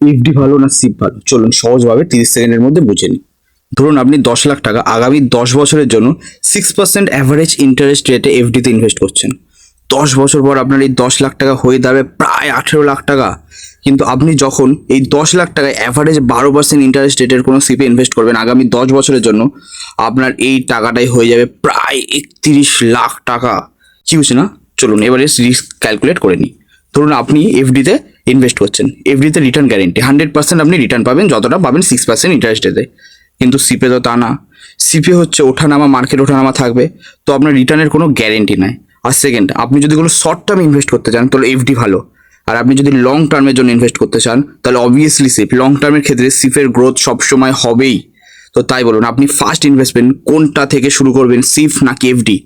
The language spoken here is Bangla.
এফডি ভালো না সিপ ভালো? চলুন সহজভাবে তিরিশ সেকেন্ডের মধ্যে বুঝে নিই। ধরুন আপনি দশ লাখ টাকা আগামী দশ বছরের জন্য সিক্স পার্সেন্ট অ্যাভারেজ ইন্টারেস্ট রেটে এফডিতে ইনভেস্ট করছেন। দশ বছর পর আপনার এই দশ লাখ টাকা হয়ে দাঁড়াবে প্রায় আঠেরো লাখ টাকা। কিন্তু আপনি যখন এই দশ লাখ টাকায় অ্যাভারেজ বারো পার্সেন্ট ইন্টারেস্ট রেটের কোনো সিপে ইনভেস্ট করবেন আগামী দশ বছরের জন্য, আপনার এই টাকাটাই হয়ে যাবে প্রায় একত্রিশ লাখ টাকা। কি বুঝছে না? চলুন এবারে রিস্ক ক্যালকুলেট করে নিই। ধরুন আপনি এফডিতে ইনভেস্ট করছেন এফডিতে রিটার্ন গ্যারেন্টি হান্ড্রেড পার্সেন্ট আপনি রিটার্ন পাবেন, যতটা পাবেন সিক্স পার্সেন্ট ইন্টারেস্টেতে কিন্তু সিপে তো তা না। সিপে হচ্ছে ওঠানামা মার্কেট ওঠানামা থাকবে, তো আপনার রিটার্নের কোনো গ্যারেন্টি নাই। আর সেকেন্ড আপনি যদি কোনো শর্ট টার্ম ইনভেস্ট করতে চান, তাহলে এফডি ভালো। আর আপনি যদি লং টার্মের জন্য ইনভেস্ট করতে চান, তাহলে অবভিয়াসলি সিপ লং টার্মের ক্ষেত্রে সিপের গ্রোথ সবসময় হবেই। তো তাই বলুন, আপনি ফার্স্ট ইনভেস্টমেন্ট কোনটা থেকে শুরু করবেন সিফ নাকি এফডি